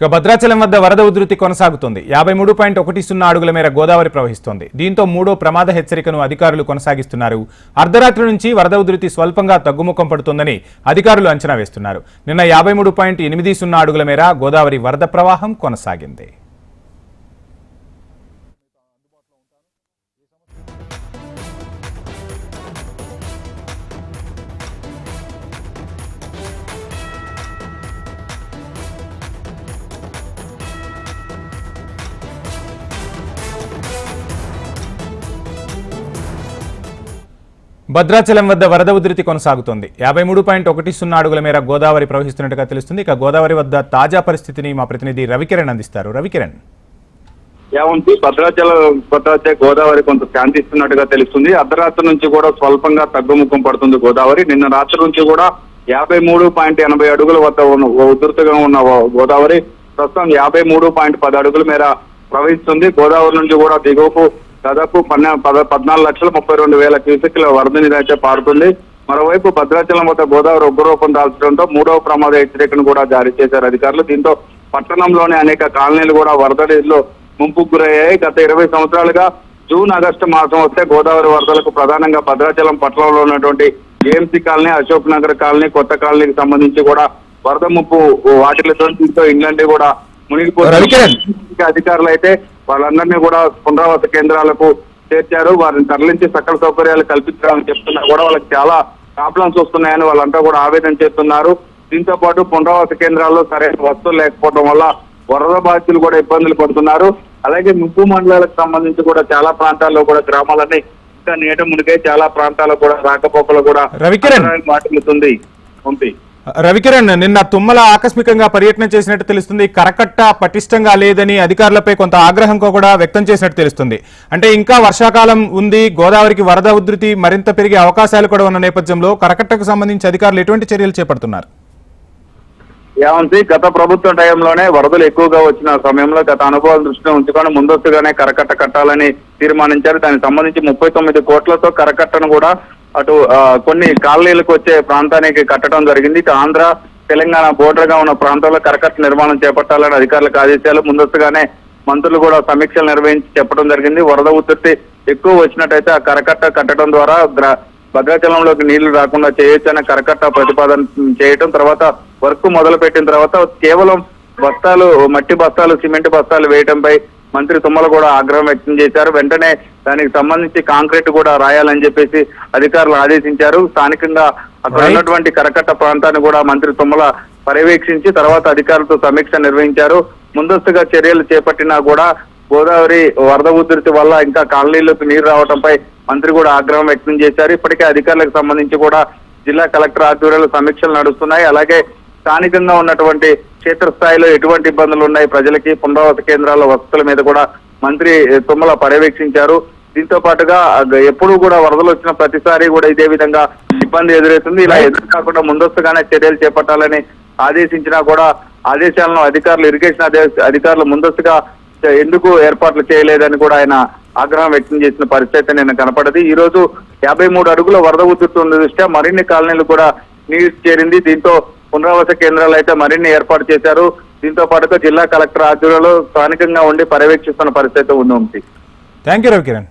ఇక భద్రాచలం వద్ద వరద ఉధృతి కొనసాగుతుంది. యాభై మూడు పాయింట్ ఒకటి సున్నా అడుగుల మేర గోదావరి ప్రవహిస్తోంది. దీంతో మూడో ప్రమాద హెచ్చరికను అధికారులు కొనసాగిస్తున్నారు. అర్ధరాత్రి నుంచి వరద ఉధృతి స్వల్పంగా తగ్గుముఖం పడుతుందని అధికారులు అంచనా వేస్తున్నారు. నిన్న యాభై మూడు పాయింట్ ఎనిమిది సున్నా అడుగుల మేర గోదావరి వరద ప్రవాహం కొనసాగింది. భద్రాచలం వద్ద వరద ఉధృతి కొనసాగుతోంది. యాభై మూడు పాయింట్ ఒకటి సున్నా అడుగుల మేర గోదావరి ప్రవహిస్తున్నట్టుగా తెలుస్తుంది. ఇక గోదావరి వద్ద తాజా పరిస్థితిని మా ప్రతినిధి రవికిరణ్ అందిస్తారు. రవికిరణ్. ఏముంది భద్రాచలం భద్రాచల గోదావరి కొంత శాంతిస్తున్నట్టుగా తెలుస్తుంది. అర్ధరాత్రి నుంచి కూడా స్వల్పంగా తగ్గుముఖం పడుతుంది గోదావరి. నిన్న రాత్రి నుంచి కూడా యాభై మూడు పాయింట్ ఎనభై అడుగుల వద్ద ఉన్న ఉధృతగా ఉన్న గోదావరి ప్రస్తుతం యాభై మూడు పాయింట్ పది అడుగుల మేర ప్రవహిస్తుంది. గోదావరి నుంచి కూడా దిగువకు దాదాపు పన్నె పద పద్నాలుగు లక్షల ముప్పై రెండు వేల క్యూసెక్ల వరద నీరు అయితే పారుతుంది. మరోవైపు భద్రాచలం వద్ద గోదావరి ఉగ్రరూపం దాల్చడంతో మూడవ ప్రమాద హెచ్చరికను కూడా జారీ చేశారు అధికారులు. దీంతో పట్టణంలోని అనేక కాలనీలు కూడా వరద నీరులో ముంపుకు గురయ్యాయి గత ఇరవై సంవత్సరాలుగా జూన్ ఆగస్టు మాసం వస్తే గోదావరి వరదలకు ప్రధానంగా భద్రాచలం పట్టణంలో ఉన్నటువంటి AMC colony Ashok Nagar colony కొత్త కాలనీకి సంబంధించి కూడా వరద ముప్పు వాటిలతో దీంతో ఇంగ్లాండ్ కూడా. మునిగిపోతుంది అధికారులు అయితే వాళ్ళందరినీ కూడా పునరావాస కేంద్రాలకు చేర్చారు. వారిని తరలించి సకల సౌకర్యాలు కల్పించాలని చెప్తున్నా కూడా వాళ్ళకి చాలా ప్రాబ్లమ్స్ వస్తున్నాయని వాళ్ళంతా కూడా ఆవేదన చేస్తున్నారు. దీంతో పాటు పునరావాస కేంద్రాల్లో సరైన వస్తువులు లేకపోవడం వల్ల వరద బాధితులు కూడా ఇబ్బందులు పడుతున్నారు. అలాగే ముప్పు మండలాలకు సంబంధించి కూడా చాలా ప్రాంతాల్లో కూడా గ్రామాలన్నీ ఇంకా నీట మునిగే చాలా ప్రాంతాల్లో కూడా రాకపోకలు కూడా వాటిల్లుతుంది ఉంది రవికిరణ్ నిన్న తుమ్మల ఆకస్మికంగా పర్యటన చేసినట్టు తెలుస్తుంది. కరకట్ట పటిష్టంగా లేదని అధికారులపై కొంత ఆగ్రహం కూడా వ్యక్తం చేసినట్టు తెలుస్తుంది. అంటే ఇంకా వర్షాకాలం ఉంది గోదావరికి వరద ఉధృతి మరింత పెరిగే అవకాశాలు కూడా ఉన్న నేపథ్యంలో కరకట్టకు సంబంధించి అధికారులు ఎటువంటి చర్యలు చేపడుతున్నారు? ఏమంది గత ప్రభుత్వ టైంలోనే వరదలు ఎక్కువగా వచ్చిన సమయంలో గత అనుభవాలు దృష్టిలో ఉంచుకొని ముందస్తుగానే కరకట్ట కట్టాలని తీర్మానించారు. దానికి సంబంధించి ముప్పై తొమ్మిది కోట్లతో కరకట్టను కూడా అటు కొన్ని కాలనీలకు వచ్చే ప్రాంతానికి కట్టడం జరిగింది. ఇటు ఆంధ్ర తెలంగాణ బోర్డర్గా ఉన్న ప్రాంతాల్లో కరకట్ట నిర్మాణం చేపట్టాలని అధికారులకు ఆదేశాలు. ముందస్తుగానే మంత్రులు కూడా సమీక్షలు నిర్వహించి చెప్పడం జరిగింది. వరద ఉధృతి ఎక్కువ వచ్చినట్టయితే ఆ కరకట్ట కట్టడం ద్వారా భద్రాచలంలోకి నీళ్ళు రాకుండా చేయొచ్చని కరకట్ట ప్రతిపాదన చేయటం తర్వాత వర్క్ మొదలు పెట్టిన తర్వాత కేవలం బస్తాలు మట్టి బస్తాలు సిమెంట్ బస్తాలు వేయటంపై మంత్రి తుమ్మల కూడా ఆగ్రహం వ్యక్తం చేశారు. వెంటనే దానికి సంబంధించి కాంక్రీట్ కూడా రాయాలని చెప్పేసి అధికారులు ఆదేశించారు. స్థానికంగా అక్కడ. ఉన్నటువంటి కరకట్ట ప్రాంతాన్ని కూడా మంత్రి తుమ్మల పర్యవేక్షించి తర్వాత అధికారులతో సమీక్ష నిర్వహించారు. ముందస్తుగా చర్యలు చేపట్టినా కూడా గోదావరి వరద ఉధృతి వల్ల ఇంకా కాలనీలోకి నీరు రావడంపై మంత్రి కూడా ఆగ్రహం వ్యక్తం చేశారు. ఇప్పటికే అధికారులకు సంబంధించి కూడా జిల్లా కలెక్టర్ ఆధ్వర్యంలో సమీక్షలు నడుస్తున్నాయి. అలాగే స్థానికంగా ఉన్నటువంటి క్షేత్రస్థాయిలో ఎటువంటి ఇబ్బందులు ఉన్నాయి? ప్రజలకి పునరావాస కేంద్రాల వసతుల మీద కూడా మంత్రి తుమ్మల పర్యవేక్షించారు. దీంతో పాటుగా ఎప్పుడూ కూడా వరదలు వచ్చిన ప్రతిసారి కూడా ఇదే విధంగా ఇబ్బంది ఎదురవుతుంది ఇలా ఎదురు కాకుండా ముందస్తుగానే చర్యలు చేపట్టాలని ఆదేశించినా కూడా ఆదేశాలను అధికారులు ఇరిగేషన్ అధి- అధికారులు ముందస్తుగా ఎందుకు ఏర్పాట్లు చేయలేదని కూడా ఆయన ఆగ్రహం వ్యక్తం చేసిన పరిస్థితి నిన్న కనపడది. ఈ రోజు యాభై మూడు అడుగుల వరద ఉధృతి ఉన్న దృష్ట్యా మరిన్ని కాలనీలు కూడా నీరు చేరింది. దీంతో పునరావాస కేంద్రాలు అయితే మరిన్ని ఏర్పాటు చేశారు. దీంతో పాటుగా జిల్లా కలెక్టర్ ఆధ్వర్యంలో స్థానికంగా ఉండి పర్యవేక్షిస్తున్న పరిస్థితి ఉంది థ్యాంక్ యూ రవికిరణ్